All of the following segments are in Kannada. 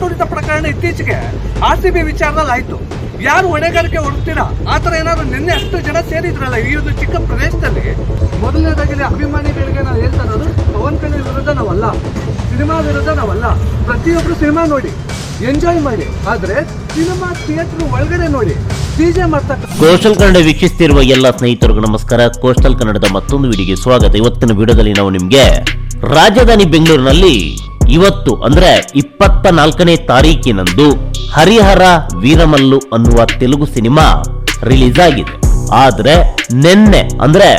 ತುಳಿತ ಪ್ರಕರಣ ಇತ್ತೀಚೆಗೆ ಆರ್ ಸಿ ಬಿ ವಿಚಾರದಲ್ಲಿ ಆಯ್ತು. ಯಾರು ಹೊಣೆಗಾರಿಕೆ ಒಡಕ್ತಿರ ಆ ಥರ ಏನಾದ್ರು ನಿನ್ನೆ ಅಷ್ಟು ಜನ ಸೇರಿದ್ರಲ್ಲ ಈ ಒಂದು ಚಿಕ್ಕ ಪ್ರದೇಶದಲ್ಲಿ? ಮೊದಲನೇದಾಗಿ ಅಭಿಮಾನಿಗಳಿಗೆ ನಾವು ಹೇಳ್ತಾ ಇರೋದು, ಪವನ್ ಕಲ್ಯಾಣ್ ವಿರುದ್ಧ ನಾವಲ್ಲ. ಸಿನಿಮಾ ವಿರುದ್ಧ ನಾವಲ್ಲ. ಪ್ರತಿಯೊಬ್ಬರು ಸಿನಿಮಾ ನೋಡಿ. ಎಂಜಾಯ್ ಮಾಡಿ. ಆದರೆ ಸಿನಿಮಾ ಥಿಯೇಟರ್ ಒಳಗಡೆ ನೋಡಿ. ಕೋಸ್ಟಲ್ ಕನ್ನಡ ವೀಕ್ಷಿಸ್ತಿರುವ ಎಲ್ಲ ಸ್ನೇಹಿತರಿಗೂ ನಮಸ್ಕಾರ. ಕೋಸ್ಟಲ್ ಕನ್ನಡದ ಮತ್ತೊಂದು ವಿಡಿಯೋಗೆ ಸ್ವಾಗತ. ಇವತ್ತಿನ ವಿಡಿಯೋದಲ್ಲಿ ನಾವು ನಿಮಗೆ ರಾಜಧಾನಿ ಬೆಂಗಳೂರಿನಲ್ಲಿ ಇವತ್ತು ಅಂದ್ರೆ ಇಪ್ಪತ್ತ ನಾಲ್ಕನೇ ತಾರೀಕಿನಂದು ಹರಿಹರ ವೀರಮಲ್ಲು ಅನ್ನುವ ತೆಲುಗು ಸಿನಿಮಾ ರಿಲೀಸ್ ಆಗಿದೆ ಆದ್ರೆ ನಿನ್ನೆ ಅಂದ್ರೆ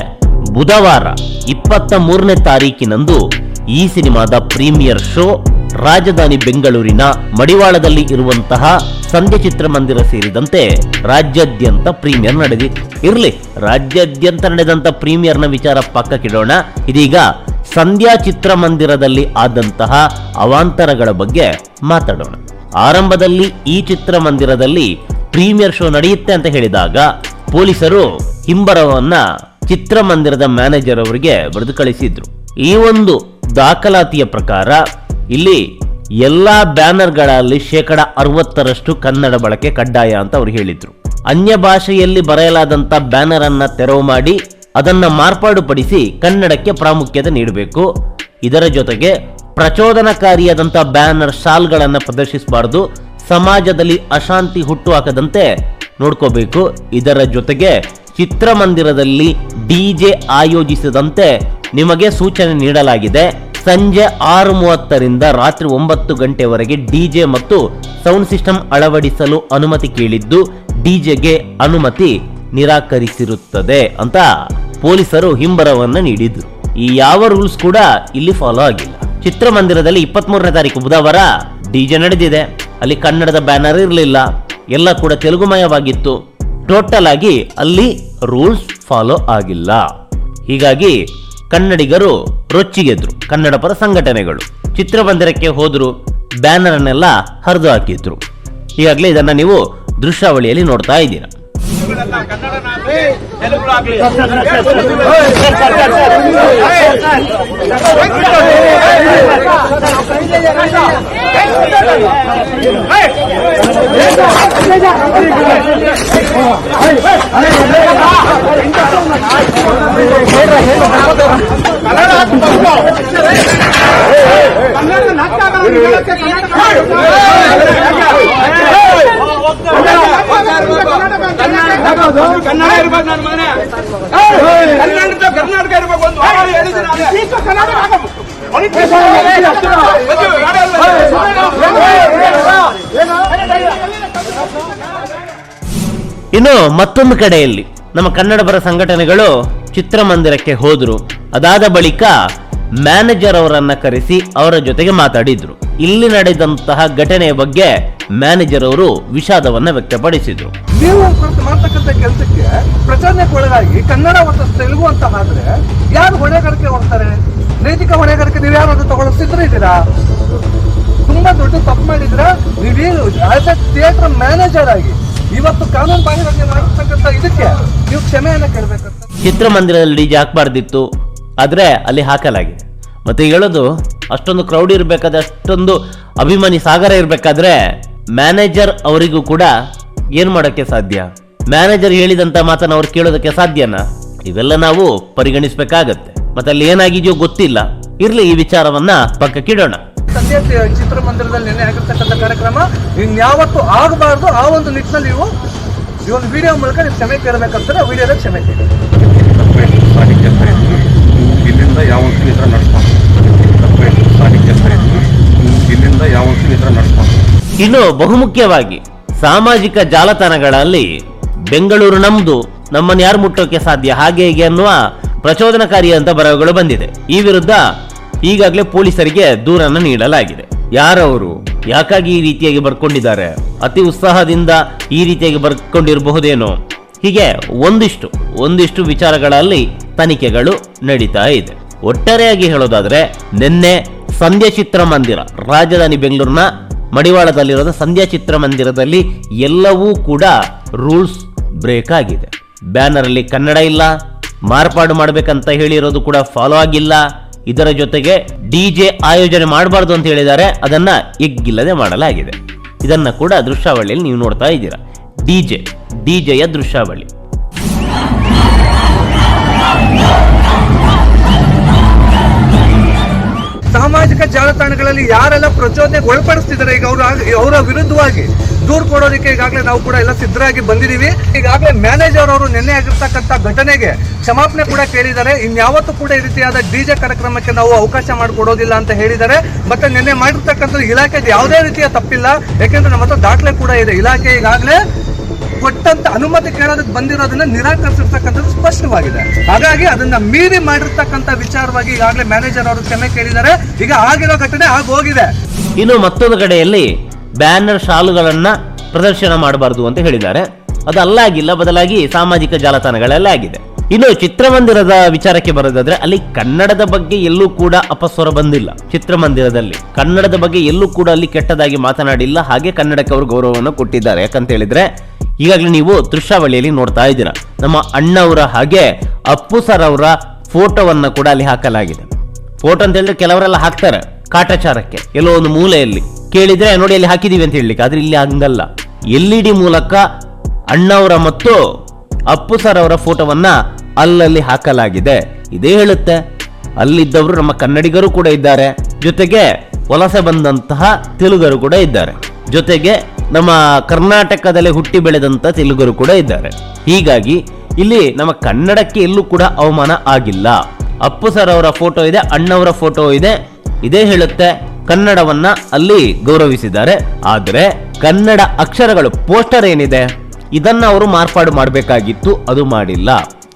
ಬುಧವಾರ ಇಪ್ಪತ್ತ ಮೂರನೇ ತಾರೀಕಿನಂದು ಈ ಸಿನಿಮಾದ ಪ್ರೀಮಿಯರ್ ಶೋ ರಾಜಧಾನಿ ಬೆಂಗಳೂರಿನ ಮಡಿವಾಳದಲ್ಲಿ ಇರುವಂತಹ ಸಂಧ್ಯಾ ಚಿತ್ರಮಂದಿರ ಸೇರಿದಂತೆ ರಾಜ್ಯಾದ್ಯಂತ ಪ್ರೀಮಿಯರ್ ನಡೆದಿತ್ತು ಇರಲಿ, ರಾಜ್ಯಾದ್ಯಂತ ನಡೆದಂತ ಪ್ರೀಮಿಯರ್ನ ವಿಚಾರ ಪಕ್ಕಕ್ಕಿಡೋಣ ಇದೀಗ ಸಂಧ್ಯಾ ಚಿತ್ರಮಂದಿರದಲ್ಲಿ ಆದಂತಹ ಅವಾಂತರಗಳ ಬಗ್ಗೆ ಮಾತಾಡೋಣ. ಆರಂಭದಲ್ಲಿ ಈ ಚಿತ್ರಮಂದಿರದಲ್ಲಿ ಪ್ರೀಮಿಯರ್ ಶೋ ನಡೆಯುತ್ತೆ ಅಂತ ಹೇಳಿದಾಗ ಪೊಲೀಸರು ಹಿಂಬರವನ್ನ ಚಿತ್ರಮಂದಿರದ ಮ್ಯಾನೇಜರ್ ಅವರಿಗೆ ಬರೆದು ಕಳಿಸಿದ್ರು. ಈ ಒಂದು ದಾಖಲಾತಿಯ ಪ್ರಕಾರ ಇಲ್ಲಿ ಎಲ್ಲಾ ಬ್ಯಾನರ್ಗಳಲ್ಲಿ ಶೇಕಡ ಅರವತ್ತರಷ್ಟು ಕನ್ನಡ ಬಳಕೆ ಕಡ್ಡಾಯ ಅಂತ ಅವ್ರು ಹೇಳಿದ್ರು. ಅನ್ಯ ಭಾಷೆಯಲ್ಲಿ ಬರೆಯಲಾದಂಥ ಬ್ಯಾನರ್ ಅನ್ನ ತೆರವು ಮಾಡಿ ಅದನ್ನ ಮಾರ್ಪಾಡುಪಡಿಸಿ ಕನ್ನಡಕ್ಕೆ ಪ್ರಾಮುಖ್ಯತೆ ನೀಡಬೇಕು. ಇದರ ಜೊತೆಗೆ ಪ್ರಚೋದನಕಾರಿಯಾದಂಥ ಬ್ಯಾನರ್ ಶಾಲ್ಗಳನ್ನು ಪ್ರದರ್ಶಿಸಬಾರದು. ಸಮಾಜದಲ್ಲಿ ಅಶಾಂತಿ ಹುಟ್ಟುಹಾಕದಂತೆ ನೋಡ್ಕೋಬೇಕು. ಇದರ ಜೊತೆಗೆ ಚಿತ್ರಮಂದಿರದಲ್ಲಿ ಡಿಜೆ ಆಯೋಜಿಸದಂತೆ ನಿಮಗೆ ಸೂಚನೆ ನೀಡಲಾಗಿದೆ. ಸಂಜೆ ಆರು ಮೂವತ್ತರಿಂದ ರಾತ್ರಿ ಒಂಬತ್ತು ಗಂಟೆವರೆಗೆ ಡಿಜೆ ಮತ್ತು ಸೌಂಡ್ ಸಿಸ್ಟಮ್ ಅಳವಡಿಸಲು ಅನುಮತಿ ಕೇಳಿದ್ದು ಡಿಜೆಗೆ ಅನುಮತಿ ನಿರಾಕರಿಸಿರುತ್ತದೆ ಅಂತ ಪೊಲೀಸರು ಹಿಂಬರವನ್ನ ನೀಡಿದ್ರು. ಈ ಯಾವ ರೂಲ್ಸ್ ಕೂಡ ಇಲ್ಲಿ ಫಾಲೋ ಆಗಿಲ್ಲ. ಚಿತ್ರಮಂದಿರದಲ್ಲಿ ಇಪ್ಪತ್ಮೂರನೇ ತಾರೀಕು ಬುಧವಾರ ಡಿಜೆ ನಡೆದಿದೆ. ಅಲ್ಲಿ ಕನ್ನಡದ ಬ್ಯಾನರ್ ಇರಲಿಲ್ಲ. ಎಲ್ಲ ಕೂಡ ತೆಲುಗುಮಯವಾಗಿತ್ತು. ಟೋಟಲ್ ಆಗಿ ಅಲ್ಲಿ ರೂಲ್ಸ್ ಫಾಲೋ ಆಗಿಲ್ಲ. ಹೀಗಾಗಿ ಕನ್ನಡಿಗರು ರೊಚ್ಚಿಗೆದ್ರು. ಕನ್ನಡ ಪರ ಸಂಘಟನೆಗಳು ಚಿತ್ರಮಂದಿರಕ್ಕೆ ಹೋದ್ರು. ಬ್ಯಾನರ್ ಅನ್ನೆಲ್ಲ ಹರಿದು ಹಾಕಿದ್ರು. ಈಗಾಗಲೇ ಇದನ್ನ ನೀವು ದೃಶ್ಯಾವಳಿಯಲ್ಲಿ ನೋಡ್ತಾ ಇದ್ದೀರಾ. కన్నడ నాటకాలు కన్నడ ಕನ್ನಡ ಇರ್ಬೇಕು ನನ್ನ ಮನೆ ಕನ್ನಡ ಕರ್ನಾಟಕ ಇರ್ಬೇಕು ಒಂದು. ಇನ್ನು ಮತ್ತೊಂದು ಕಡೆಯಲ್ಲಿ ನಮ್ಮ ಕನ್ನಡ ಪರ ಸಂಘಟನೆಗಳು ಚಿತ್ರಮಂದಿರಕ್ಕೆ ಹೋದ್ರು ಅದಾದ ಬಳಿಕ ಮ್ಯಾನೇಜರ್ ಅವರನ್ನ ಕರೆಸಿ ಅವರ ಜೊತೆಗೆ ಮಾತಾಡಿದ್ರು ಇಲ್ಲಿ ನಡೆದಂತಹ ಘಟನೆಯ ಬಗ್ಗೆ ಮ್ಯಾನೇಜರ್ ಅವರು ವಿಷಾದವನ್ನ ವ್ಯಕ್ತಪಡಿಸಿದ್ರು. ನೀವು ಮಾಡ್ತಕ್ಕಂಥ ಕೆಲಸಕ್ಕೆ ಪ್ರಚಾರಕ್ಕೆ ಒಳಗಾಗಿ ಕನ್ನಡ ಮತ್ತು ತೆಲುಗು ಅಂತ ಆದ್ರೆ ಯಾರು ಹೊಣೆಗಾರಿಕೆ ಹೋಗ್ತಾರೆ ನೈತಿಕ ಹೊಣೆಗಾರಿಕೆ ನೀವು ಯಾರು ತಗೊಳ್ಳೋ ಸಿದ್ಧ ಇದ್ದೀರಾ? ತುಂಬಾ ದೊಡ್ಡ ತಪ್ಪು ಮಾಡಿದ್ರ ನೀವೇನು ಆಸ್ ಎ ಥಿಯೇಟರ್ ಮ್ಯಾನೇಜರ್ ಆಗಿ ಇವತ್ತು ಕಾನೂನು ಬಾಹಿರವಾಗಿ ಮಾಡ್ತಕ್ಕಂಥ ಇದಕ್ಕೆ ನೀವು ಕ್ಷಮೆಯನ್ನ ಕೇಳಬೇಕಂತ. ಚಿತ್ರಮಂದಿರದಲ್ಲಿ ಡಿಜೆ ಹಾಕಬಾರ್ದಿತ್ತು. ಆದ್ರೆ ಅಲ್ಲಿ ಹಾಕಲಾಗಿದೆ. ಮತ್ತೆ ಹೇಳೋದು ಅಷ್ಟೊಂದು ಕ್ರೌಡ್ ಇರಬೇಕಾದ್ರೆ ಅಷ್ಟೊಂದು ಅಭಿಮಾನಿ ಸಾಗರ ಇರಬೇಕಾದ್ರೆ ಮ್ಯಾನೇಜರ್ ಅವರಿಗೂ ಕೂಡ ಏನ್ ಮಾಡೋಕ್ಕೆ ಸಾಧ್ಯ? ಮ್ಯಾನೇಜರ್ ಹೇಳಿದಂತ ಮಾತನ್ನ ಅವ್ರು ಕೇಳೋದಕ್ಕೆ ಸಾಧ್ಯನಾ? ಇವೆಲ್ಲ ನಾವು ಪರಿಗಣಿಸಬೇಕಾಗತ್ತೆ. ಮತ್ತೆ ಅಲ್ಲಿ ಏನಾಗಿದೆಯೋ ಗೊತ್ತಿಲ್ಲ. ಇರ್ಲಿ ಈ ವಿಚಾರವನ್ನ ಪಕ್ಕಕ್ಕಿಡೋಣ ಇಡೋಣ. ಚಿತ್ರಮಂದಿರದಲ್ಲಿ ನಿನ್ನೆ ಆಗಿರ್ತಕ್ಕಂಥ ಕಾರ್ಯಕ್ರಮ. ಇನ್ಯಾವತ್ತೂ ಆಗಬಾರ್ದು ಆ ಒಂದು ನಿಟ್ಟಿನಲ್ಲಿ ನೀವು ಈ ಒಂದು ವಿಡಿಯೋ ಮೂಲಕ ನೀವು ಕ್ಷಮೆ ಕೇಳಬೇಕಂತಾರೆ ವಿಡಿಯೋದ ಕ್ಷಮೆ ಕೇಳಿ. ಇಲ್ಲಿಂದ ಯಾವ ನಡ್ಸ್ಕೊಂಡು ಇಲ್ಲಿಂದ ಯಾವ ನಡ್ಸ್ಕೊಂಡು ಇನ್ನು ಬಹುಮುಖ್ಯವಾಗಿ ಸಾಮಾಜಿಕ ಜಾಲತಾಣಗಳಲ್ಲಿ ಬೆಂಗಳೂರು ನಮ್ದು, ನಮ್ಮನ್ನು ಯಾರು ಮುಟ್ಟೋಕೆ ಸಾಧ್ಯ, ಹಾಗೆ ಹೀಗೆ ಅನ್ನುವ ಪ್ರಚೋದನಕಾರಿ ಅಂತ ಬರಹಗಳು ಬಂದಿದೆ. ಈ ವಿರುದ್ಧ ಈಗಾಗಲೇ ಪೊಲೀಸರಿಗೆ ದೂರನ್ನು ನೀಡಲಾಗಿದೆ. ಯಾರವರು, ಯಾಕಾಗಿ ಈ ರೀತಿಯಾಗಿ ಬರ್ಕೊಂಡಿದ್ದಾರೆ? ಅತಿ ಉತ್ಸಾಹದಿಂದ ಈ ರೀತಿಯಾಗಿ ಬರ್ಕೊಂಡಿರಬಹುದೇನೋ? ಹೀಗೆ ಒಂದಿಷ್ಟು ಒಂದಿಷ್ಟು ವಿಚಾರಗಳಲ್ಲಿ ತನಿಖೆಗಳು ನಡೀತಾ ಇದೆ. ಒಟ್ಟಾರೆಯಾಗಿ ಹೇಳೋದಾದ್ರೆ, ನಿನ್ನೆ ಸಂಧ್ಯಾ ಚಿತ್ರಮಂದಿರ ರಾಜಧಾನಿ ಬೆಂಗಳೂರಿನ ಮಡಿವಾಳದಲ್ಲಿರೋದ ಸಂಧ್ಯಾ ಚಿತ್ರಮಂದಿರದಲ್ಲಿ ಎಲ್ಲವೂ ಕೂಡ ರೂಲ್ಸ್ ಬ್ರೇಕ್ ಆಗಿದೆ ಬ್ಯಾನರ್ ಅಲ್ಲಿ ಕನ್ನಡ ಇಲ್ಲ, ಮಾರ್ಪಾಡು ಮಾಡಬೇಕಂತ ಹೇಳಿರೋದು ಕೂಡ ಫಾಲೋ ಆಗಿಲ್ಲ. ಇದರ ಜೊತೆಗೆ ಡಿ ಜೆ ಆಯೋಜನೆ ಮಾಡಬಾರ್ದು ಅಂತ ಹೇಳಿದ್ದಾರೆ, ಅದನ್ನ ಎಗ್ಗಿಲ್ಲದೆ ಮಾಡಲಾಗಿದೆ. ಇದನ್ನ ಕೂಡ ದೃಶ್ಯಾವಳಿಯಲ್ಲಿ ನೀವು ನೋಡ್ತಾ ಇದ್ದೀರಾ. ಡಿ ಜೆಯ ದೃಶ್ಯಾವಳಿ. ಸಾಮಾಜಿಕ ಜಾಲತಾಣಗಳಲ್ಲಿ ಯಾರೆಲ್ಲ ಪ್ರಚೋದನೆಗೆ ಒಳಪಡಿಸ್ತಿದ್ದಾರೆ ಈಗ ಅವರು ಅವರ ವಿರುದ್ಧವಾಗಿ ದೂರು ಕೊಡೋದಕ್ಕೆ ಈಗಾಗಲೇ ನಾವು ಕೂಡ ಎಲ್ಲ ಸಿದ್ಧರಾಗಿ ಬಂದಿದ್ದೀವಿ. ಈಗಾಗಲೇ ಮ್ಯಾನೇಜರ್ ಅವರು ನಿನ್ನೆ ಆಗಿರ್ತಕ್ಕಂಥ ಘಟನೆಗೆ ಕ್ಷಮಾಪಣೆ ಕೂಡ ಕೇಳಿದ್ದಾರೆ. ಇನ್ಯಾವತ್ತೂ ಕೂಡ ಈ ರೀತಿಯಾದ ಡಿಜೆ ಕಾರ್ಯಕ್ರಮಕ್ಕೆ ನಾವು ಅವಕಾಶ ಮಾಡಿಕೊಡೋದಿಲ್ಲ ಅಂತ ಹೇಳಿದ್ದಾರೆ. ಮತ್ತೆ ನಿನ್ನೆ ಮಾಡಿರ್ತಕ್ಕಂಥ ಇಲಾಖೆ ಯಾವುದೇ ರೀತಿಯ ತಪ್ಪಿಲ್ಲ. ಯಾಕೆಂದ್ರೆ ನಮ್ಮ ಹತ್ರ ದಾಖಲೆ ಕೂಡ ಇದೆ. ಇಲಾಖೆ ಈಗಾಗಲೇ ಕೊಟ್ಟಂತ ಅನುಮತಿ ಕೇಳೋದಕ್ಕೆ ಬಂದಿರೋದನ್ನ ನಿರಾಕರಿಸಿರ್ತಕ್ಕಂಥದ್ದು ಸ್ಪಷ್ಟವಾಗಿದೆ. ಹಾಗಾಗಿ ಅದನ್ನ ಮೀರಿ ಮಾಡಿರ್ತಕ್ಕಂಥ ವಿಚಾರವಾಗಿ ಈಗಾಗಲೇ ಮ್ಯಾನೇಜರ್ ಅವರು ಕ್ಷಮೆ ಕೇಳಿದ್ದಾರೆ. ಈಗ ಆಗಿರೋ ಘಟನೆ ಆಗೋಗಿದೆ. ಇನ್ನು ಮತ್ತೊಂದು ಕಡೆಯಲ್ಲಿ ಬ್ಯಾನರ್ ಶಾಲುಗಳನ್ನ ಪ್ರದರ್ಶನ ಮಾಡಬಾರದು ಅಂತ ಹೇಳಿದ್ದಾರೆ. ಅದು ಅಲ್ಲಾಗಿಲ್ಲ, ಬದಲಾಗಿ ಸಾಮಾಜಿಕ ಜಾಲತಾಣಗಳೆಲ್ಲ ಆಗಿದೆ. ಇನ್ನು ಚಿತ್ರಮಂದಿರದ ವಿಚಾರಕ್ಕೆ ಬರೋದಾದ್ರೆ ಅಲ್ಲಿ ಕನ್ನಡದ ಬಗ್ಗೆ ಎಲ್ಲೂ ಕೂಡ ಅಪಸ್ವರ ಬಂದಿಲ್ಲ. ಚಿತ್ರಮಂದಿರದಲ್ಲಿ ಕನ್ನಡದ ಬಗ್ಗೆ ಎಲ್ಲೂ ಕೂಡ ಅಲ್ಲಿ ಕೆಟ್ಟದಾಗಿ ಮಾತನಾಡಿಲ್ಲ, ಹಾಗೆ ಕನ್ನಡಕ್ಕೆ ಅವರು ಗೌರವವನ್ನು ಕೊಟ್ಟಿದ್ದಾರೆ. ಯಾಕಂತ ಹೇಳಿದ್ರೆ ಈಗಾಗಲೇ ನೀವು ದೃಶ್ಯಾವಳಿಯಲ್ಲಿ ನೋಡ್ತಾ ಇದ್ದೀರಾ. ನಮ್ಮ ಅಣ್ಣವರ ಹಾಗೆ ಅಪ್ಪು ಸರ್ ಅವರ ಫೋಟೋವನ್ನು ಕೂಡ ಅಲ್ಲಿ ಹಾಕಲಾಗಿದೆ. ಫೋಟೋ ಅಂತ ಹೇಳಿದ್ರೆ ಕೆಲವರೆಲ್ಲ ಹಾಕ್ತಾರೆ ಕಾಟಾಚಾರಕ್ಕೆ. ಎಲ್ಲೋ ಒಂದು ಮೂಲೆಯಲ್ಲಿ. ಕೇಳಿದ್ರೆ, ನೋಡಿ ಅಲ್ಲಿ ಹಾಕಿದೀವಿ ಅಂತ ಹೇಳಲಿಕ್ಕೆ. ಆದ್ರೆ ಇಲ್ಲಿ ಹಂಗಲ್ಲ. ಎಲ್ ಇ ಡಿ ಮೂಲಕ ಅಣ್ಣವರ ಮತ್ತು ಅಪ್ಪು ಸರ್ ಅವರ ಫೋಟೋವನ್ನ ಅಲ್ಲಲ್ಲಿ ಹಾಕಲಾಗಿದೆ. ಇದೇ ಹೇಳುತ್ತೆ. ಅಲ್ಲಿದ್ದವರು ನಮ್ಮ ಕನ್ನಡಿಗರು ಕೂಡ ಇದ್ದಾರೆ. ಜೊತೆಗೆ ವಲಸೆ ಬಂದಂತಹ ತೆಲುಗರು ಕೂಡ ಇದ್ದಾರೆ. ಜೊತೆಗೆ ನಮ್ಮ ಕರ್ನಾಟಕದಲ್ಲಿ ಹುಟ್ಟಿ ಬೆಳೆದಂತ ತೆಲುಗರು ಕೂಡ ಇದ್ದಾರೆ. ಹೀಗಾಗಿ ಇಲ್ಲಿ ನಮ್ಮ ಕನ್ನಡಕ್ಕೆ ಎಲ್ಲೂ ಕೂಡ ಅವಮಾನ ಆಗಿಲ್ಲ. ಅಪ್ಪು ಸರ್ ಅವರ ಫೋಟೋ ಇದೆ, ಅಣ್ಣವರ ಫೋಟೋ ಇದೆ. ಇದೇ ಹೇಳುತ್ತೆ, ಕನ್ನಡವನ್ನ ಅಲ್ಲಿ ಗೌರವಿಸಿದ್ದಾರೆ. ಆದರೆ ಕನ್ನಡ ಅಕ್ಷರಗಳು ಪೋಸ್ಟರ್ ಏನಿದೆ? ಇದನ್ನ ಅವರು ಮಾರ್ಪಾಡು ಮಾಡಬೇಕಾಗಿತ್ತು, ಅದು ಮಾಡಿಲ್ಲ.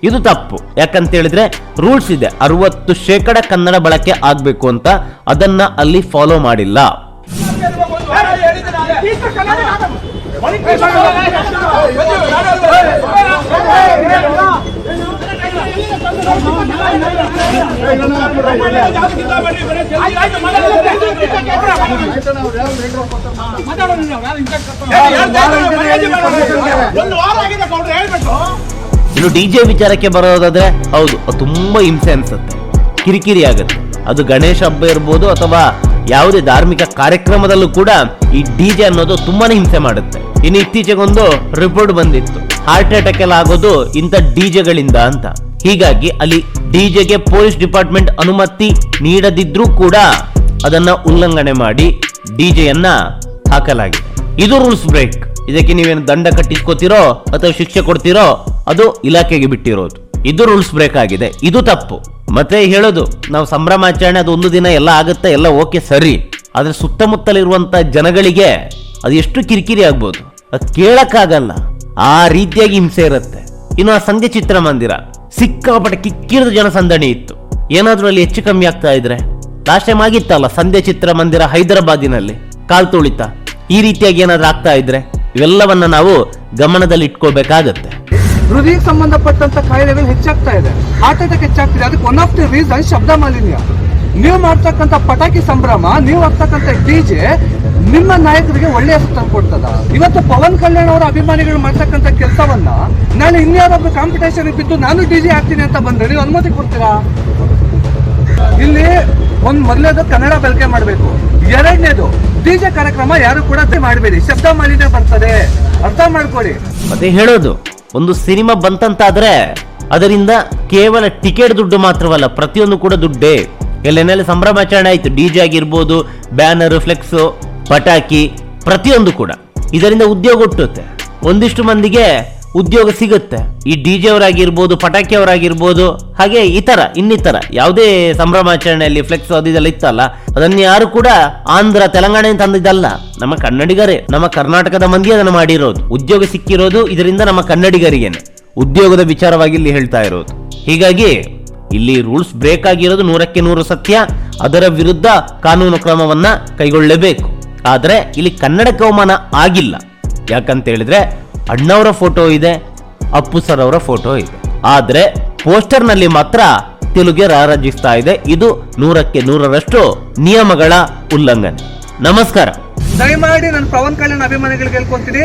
ಇದು ತಪ್ಪು. ಯಾಕಂತ ಹೇಳಿದ್ರೆ ರೂಲ್ಸ್ ಇದೆ, ಅರವತ್ತು ಶೇಕಡ ಕನ್ನಡ ಬಳಕೆ ಆಗ್ಬೇಕು ಅಂತ ಅದನ್ನ ಅಲ್ಲಿ ಫಾಲೋ ಮಾಡಿಲ್ಲ. ಒಂದು ಡಿ ಜೆ ಇನ್ನು ವಿಚಾರಕ್ಕೆ ಬರೋದಾದ್ರೆ ಹೌದು ತುಂಬಾ ಹಿಂಸೆ ಅನ್ಸುತ್ತೆ. ಕಿರಿಕಿರಿ ಆಗುತ್ತೆ. ಅದು ಗಣೇಶ ಹಬ್ಬ ಇರ್ಬೋದು ಅಥವಾ ಯಾವುದೇ ಧಾರ್ಮಿಕ ಕಾರ್ಯಕ್ರಮದಲ್ಲೂ ಕೂಡ ಈ ಡಿಜೆ ಅನ್ನೋದು ತುಂಬಾನೇ ಹಿಂಸೆ ಮಾಡುತ್ತೆ. ಇನ್ನು ಇತ್ತೀಚೆಗೊಂದು ರಿಪೋರ್ಟ್ ಬಂದಿತ್ತು. ಹಾರ್ಟ್ ಅಟ್ಯಾಕ್ ಎಲ್ಲ ಆಗೋದು ಇಂಥ ಡಿಜೆಗಳಿಂದ ಅಂತ. ಹೀಗಾಗಿ ಅಲ್ಲಿ ಡಿಜೆಗೆ ಪೊಲೀಸ್ ಡಿಪಾರ್ಟ್ಮೆಂಟ್ ಅನುಮತಿ ನೀಡದಿದ್ರೂ ಕೂಡ ಅದನ್ನ ಉಲ್ಲಂಘನೆ ಮಾಡಿ ಡಿಜೆಯನ್ನ ಹಾಕಲಾಗಿದೆ. ಇದು ರೂಲ್ಸ್ ಬ್ರೇಕ್ ಇದಕ್ಕೆ ನೀವೇನು ದಂಡ ಕಟ್ಟಿಸ್ಕೋತಿರೋ ಅಥವಾ ಶಿಕ್ಷೆ ಕೊಡ್ತೀರೋ ಅದು ಇಲಾಖೆಗೆ ಬಿಟ್ಟಿರೋದು. ಇದು ರೂಲ್ಸ್ ಬ್ರೇಕ್ ಆಗಿದೆ, ಇದು ತಪ್ಪು. ಮತ್ತೆ ಹೇಳೋದು, ನಾವು ಸಂಭ್ರಮಾಚರಣೆ ಅದು ಒಂದು ದಿನ ಎಲ್ಲ ಆಗುತ್ತೆ, ಎಲ್ಲ ಓಕೆ ಸರಿ. ಆದರೆ ಸುತ್ತಮುತ್ತಲಿರುವಂಥ ಜನಗಳಿಗೆ ಅದು ಎಷ್ಟು ಕಿರಿಕಿರಿ ಆಗ್ಬೋದು. ಅದು ಕೇಳಕ್ಕಾಗಲ್ಲ. ಆ ರೀತಿಯಾಗಿ ಹಿಂಸೆ ಇರುತ್ತೆ. ಇನ್ನು ಆ ಸಂಜೆ ಚಿತ್ರಮಂದಿರ ಸಿಕ್ಕಾಪಟ್ಟೆ ಕಿಕ್ಕಿರಿದ ಜನಸಂದಣಿ ಇತ್ತು. ಏನಾದರೂ ಅಲ್ಲಿ ಹೆಚ್ಚು ಕಮ್ಮಿ ಆಗ್ತಾ ಇದ್ರೆ? ಲಾಸ್ಟ್ ಟೈಮ್ ಆಗಿತ್ತಲ್ಲ ಸಂಧ್ಯಾ ಚಿತ್ರಮಂದಿರ ಹೈದರಾಬಾದಿನಲ್ಲಿ, ಕಾಲ್ ತುಳಿತ. ಈ ರೀತಿಯಾಗಿ ಏನಾದರೂ ಆಗ್ತಾ ಇದ್ರೆ? ಇವೆಲ್ಲವನ್ನ ನಾವು ಗಮನದಲ್ಲಿ ಇಟ್ಕೋಬೇಕಾಗತ್ತೆ ಹೃದಯಕ್ಕೆ ಸಂಬಂಧಪಟ್ಟಂತ ಕಾಯಿಲೆಗಳು ಹೆಚ್ಚಾಗ್ತಾ ಇದೆ. ಹಾರ್ಟ್ ಅಟ್ಯಾಕ್ ಹೆಚ್ಚಾಗ್ತಿದೆ. ಅದಕ್ಕೆ ಒನ್ ಆಫ್ ದಿ ರೀಸನ್ ಶಬ್ದ ಮಾಲಿನ್ಯ. ನೀವು ಮಾಡ್ತಕ್ಕಂಥ ಪಟಾಕಿ ಸಂಭ್ರಮ, ನೀವು ಹಾಕ್ತಕ್ಕಂತ ಡಿಜೆ ನಿಮ್ಮ ನಾಯಕರಿಗೆ ಒಳ್ಳೆಯ ಹೆಸರು ತಂದ್ಕೊಡ್ತದ ಇವತ್ತು ಪವನ್ ಕಲ್ಯಾಣ್ ಅವರ ಅಭಿಮಾನಿಗಳು ಮಾಡ್ತಕ್ಕಂಥ ಕೆಲಸವನ್ನ ನಾನು ಇನ್ಯಾರೊಬ್ಬರು ಕಾಂಪಿಟೇಷನ್ ಬಿದ್ದು ನಾನು ಡಿಜೆ ಹಾಕ್ತೀನಿ ಅಂತ ಬಂದ್ರೆ ನೀವು ಅನುಮತಿ ಕೊಡ್ತೀರಾ? ಇಲ್ಲಿ ಒಂದ್ ಮೊದಲೇದು ಕನ್ನಡ ಬಳಕೆ ಮಾಡಬೇಕು. ಎರಡನೇದು ಡಿಜೆ ಕಾರ್ಯಕ್ರಮ ಯಾರು ಕೂಡ ಮಾಡಬೇಡಿ. ಶಬ್ದ ಮಾಲಿನ್ಯ ಬರ್ತದೆ. ಅರ್ಥ ಮಾಡ್ಕೊಳ್ಳಿ. ಮತ್ತೆ ಹೇಳೋದು. ಒಂದು ಸಿನಿಮಾ ಬಂತಂತಾದರೆ ಅದರಿಂದ ಕೇವಲ ಟಿಕೆಟ್ ದುಡ್ಡು ಮಾತ್ರವಲ್ಲ, ಪ್ರತಿಯೊಂದು ಕೂಡ ದುಡ್ಡೇ. ಎಲ್ಲೆನೆಲ್ಲ ಸಂಭ್ರಮಾಚರಣೆ ಆಯ್ತು. ಡಿಜೆ ಆಗಿರ್ಬೋದು, ಬ್ಯಾನರ್, ಫ್ಲೆಕ್ಸ್, ಪಟಾಕಿ, ಪ್ರತಿಯೊಂದು ಕೂಡ. ಇದರಿಂದ ಉದ್ಯೋಗ ಹುಟ್ಟುತ್ತೆ. ಒಂದಿಷ್ಟು ಮಂದಿಗೆ ಉದ್ಯೋಗ ಸಿಗುತ್ತೆ. ಈ ಅವರಾಗಿರ್ಬೋದು, ಪಟಾಕಿ ಅವರಾಗಿರ್ಬೋದು, ಹಾಗೆ ಇತರ, ಇನ್ನಿತರ, ಯಾವುದೇ ಸಂಭ್ರಮಾಚರಣೆಯಲ್ಲಿ ಫ್ಲೆಕ್ಸ್ ಅದು ಇದೆಲ್ಲ ಇತ್ತಲ್ಲ, ಅದನ್ನ ಯಾರು ಕೂಡ ಆಂಧ್ರ ತೆಲಂಗಾಣ ತಂದಿದ್ದಲ್ಲ. ನಮ್ಮ ಕನ್ನಡಿಗರೇ, ನಮ್ಮ ಕರ್ನಾಟಕದ ಮಂದಿ ಅದನ್ನು ಮಾಡಿರೋದು. ಉದ್ಯೋಗ ಸಿಕ್ಕಿರೋದು ಇದರಿಂದ ನಮ್ಮ ಕನ್ನಡಿಗರಿಗೇನೆ. ಉದ್ಯೋಗದ ವಿಚಾರವಾಗಿ ಇಲ್ಲಿ ಹೇಳ್ತಾ ಇರೋದು. ಹೀಗಾಗಿ ಇಲ್ಲಿ ರೂಲ್ಸ್ ಬ್ರೇಕ್ ಆಗಿರೋದು ನೂರಕ್ಕೆ ನೂರು ಸತ್ಯ. ಅದರ ವಿರುದ್ಧ ಕಾನೂನು ಕ್ರಮವನ್ನ ಕೈಗೊಳ್ಳಬೇಕು ಆದರೆ ಇಲ್ಲಿ ಕನ್ನಡಕ್ಕೆ ಅವಮಾನ ಆಗಿಲ್ಲ. ಯಾಕಂತ ಹೇಳಿದ್ರೆ ಅಣ್ಣವರ ಫೋಟೋ ಇದೆ, ಅಪ್ಪು ಸರ್ ಅವರ ಫೋಟೋ ಇದೆ. ಆದ್ರೆ ಪೋಸ್ಟರ್ನಲ್ಲಿ ಮಾತ್ರ ತೆಲುಗೆ ರಾರಾಜಿಸ್ತಾ ಇದೆ. ಇದು ನೂರಕ್ಕೆ ನೂರರಷ್ಟು ನಿಯಮಗಳ ಉಲ್ಲಂಘನೆ. ನಮಸ್ಕಾರ. ದಯಮಾಡಿ ನಾನು ಪವನ್ ಕಲ್ಯಾಣ್ ಅಭಿಮಾನಿಗಳಿಗೆ ಹೇಳ್ಕೊಂತೀನಿ.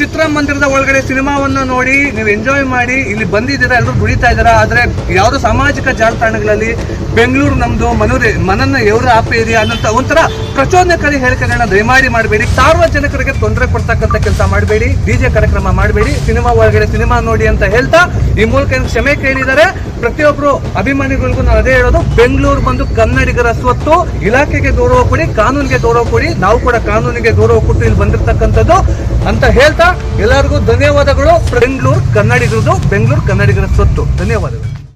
ಚಿತ್ರಮಂದಿರದ ಒಳಗಡೆ ಸಿನಿಮಾವನ್ನ ನೋಡಿ ನೀವು ಎಂಜಾಯ್ ಮಾಡಿ ಇಲ್ಲಿ ಬಂದಿದ್ದೀರಾ ಎಲ್ಲರೂ ದುಡಿತಾ ಇದ್ದೀರಾ, ಆದರೆ ಯಾವ್ದೋ ಸಾಮಾಜಿಕ ಜಾಲತಾಣಗಳಲ್ಲಿ ಬೆಂಗಳೂರು ನಮ್ಮದು ಮನೂರಿ, ಮನನ್ನ ಎವರು ಇದೆಯಾ ಅನ್ನಂತ ಒಂಥರ ಪ್ರಚೋದನಕಾರಿ ಹೇಳಿಕೆಗಳನ್ನ ದಯಮಾಡಿ ಮಾಡಬೇಡಿ. ಸಾರ್ವಜನಿಕರಿಗೆ ತೊಂದರೆ ಕೊಡ್ತಕ್ಕಂಥ ಕೆಲಸ ಮಾಡಬೇಡಿ, ಡಿ ಜೆ ಕಾರ್ಯಕ್ರಮ ಮಾಡಬೇಡಿ, ಸಿನಿಮಾ ಒಳಗಡೆ ಸಿನಿಮಾ ನೋಡಿ ಅಂತ ಹೇಳ್ತಾ ಈ ಮೂಲಕ ಕ್ಷಮೆ ಕೇಳಿದ್ದಾರೆ? ಪ್ರತಿಯೊಬ್ಬರು ಅಭಿಮಾನಿಗಳಿಗೂ ನಾನು ಅದೇ ಹೇಳೋದು, ಬೆಂಗಳೂರು ಬಂದು ಕನ್ನಡಿಗರ ಸ್ವತ್ತು ಇಲಾಖೆಗೆ ಗೌರವ ಕೊಡಿ, ಕಾನೂನಿಗೆ ಗೌರವ ಕೊಡಿ, ನಾವು ಕೂಡ ಕಾನೂನಿಗೆ ಗೌರವ ಕೊಟ್ಟು ಇಲ್ಲಿ ಬಂದಿರತಕ್ಕಂಥದ್ದು ಅಂತ ಹೇಳ್ತಾ ಎಲ್ಲರಿಗೂ ಧನ್ಯವಾದಗಳು. ಬೆಂಗಳೂರು ಕನ್ನಡಿಗರದು ಬೆಂಗಳೂರು ಕನ್ನಡಿಗರ ಸ್ವತ್ತು. ಧನ್ಯವಾದಗಳು.